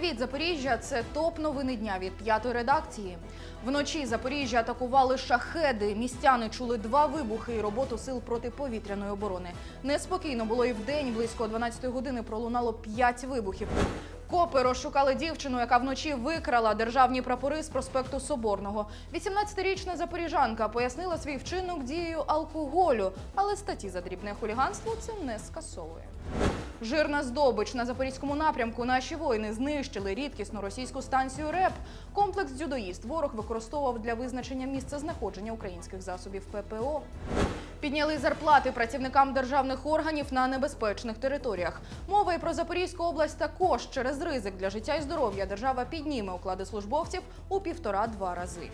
Привіт, Запоріжжя! Це топ новини дня від п'ятої редакції. Вночі Запоріжжя атакували шахеди. Містяни чули два вибухи і роботу сил протиповітряної оборони. Неспокійно було і вдень. Близько 12 години пролунало п'ять вибухів. Копи розшукали дівчину, яка вночі викрала державні прапори з проспекту Соборного. 18-річна запоріжанка пояснила свій вчинок дією алкоголю, але статті за дрібне хуліганство це не скасовує. Жирна здобич на запорізькому напрямку. Наші воїни знищили рідкісну російську станцію РЕП. Комплекс дзюдоїст ворог використовував для визначення місця знаходження українських засобів ППО. Підняли зарплати працівникам державних органів на небезпечних територіях. Мова і про Запорізьку область також через ризик для життя і здоров'я держава підніме уклади службовців у півтора-два рази.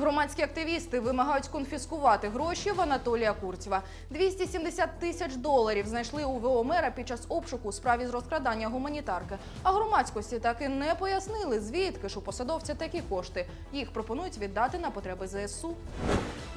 Громадські активісти вимагають конфіскувати гроші в Анатолія Курцева. 270 тисяч доларів знайшли у ВО мера під час обшуку у справі з розкрадання гуманітарки. А громадськості так і не пояснили, звідки ж у посадовця такі кошти. Їх пропонують віддати на потреби ЗСУ.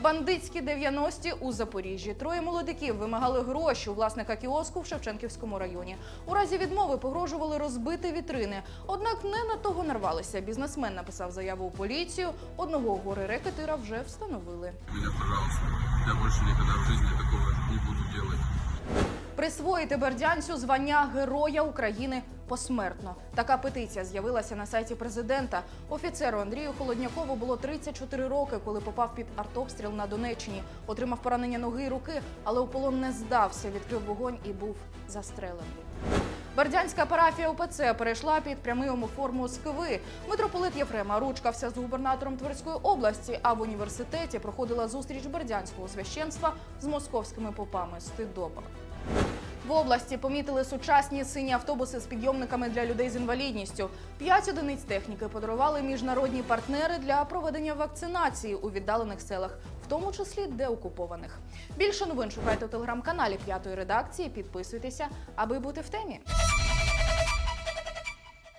Бандитські 90-ті у Запоріжжі. Троє молодиків вимагали гроші у власника кіоску в Шевченківському районі. У разі відмови погрожували розбити вітрини. Однак не на того нарвалися. Бізнесмен написав заяву у поліцію. Одного гори рекетира вже встановили. Меня, пожалуйста. Я більше ніколи в житті такого не буду делать. Присвоїти бердянцю звання Героя України посмертно. Така петиція з'явилася на сайті президента. Офіцеру Андрію Холоднякову було 34 роки, коли попав під артобстріл на Донеччині. Отримав поранення ноги і руки, але у полон не здався, відкрив вогонь і був застрелений. Бердянська парафія УПЦ перейшла під прямий форму Скиви. Митрополит Єфрема ручкався з губернатором Тверської області, а в університеті проходила зустріч бердянського священства з московськими попами Стидоба. В області помітили сучасні сині автобуси з підйомниками для людей з інвалідністю. П'ять одиниць техніки подарували міжнародні партнери для проведення вакцинації у віддалених селах, в тому числі деокупованих. Більше новин шукайте у телеграм-каналі п'ятої редакції. Підписуйтеся, аби бути в темі.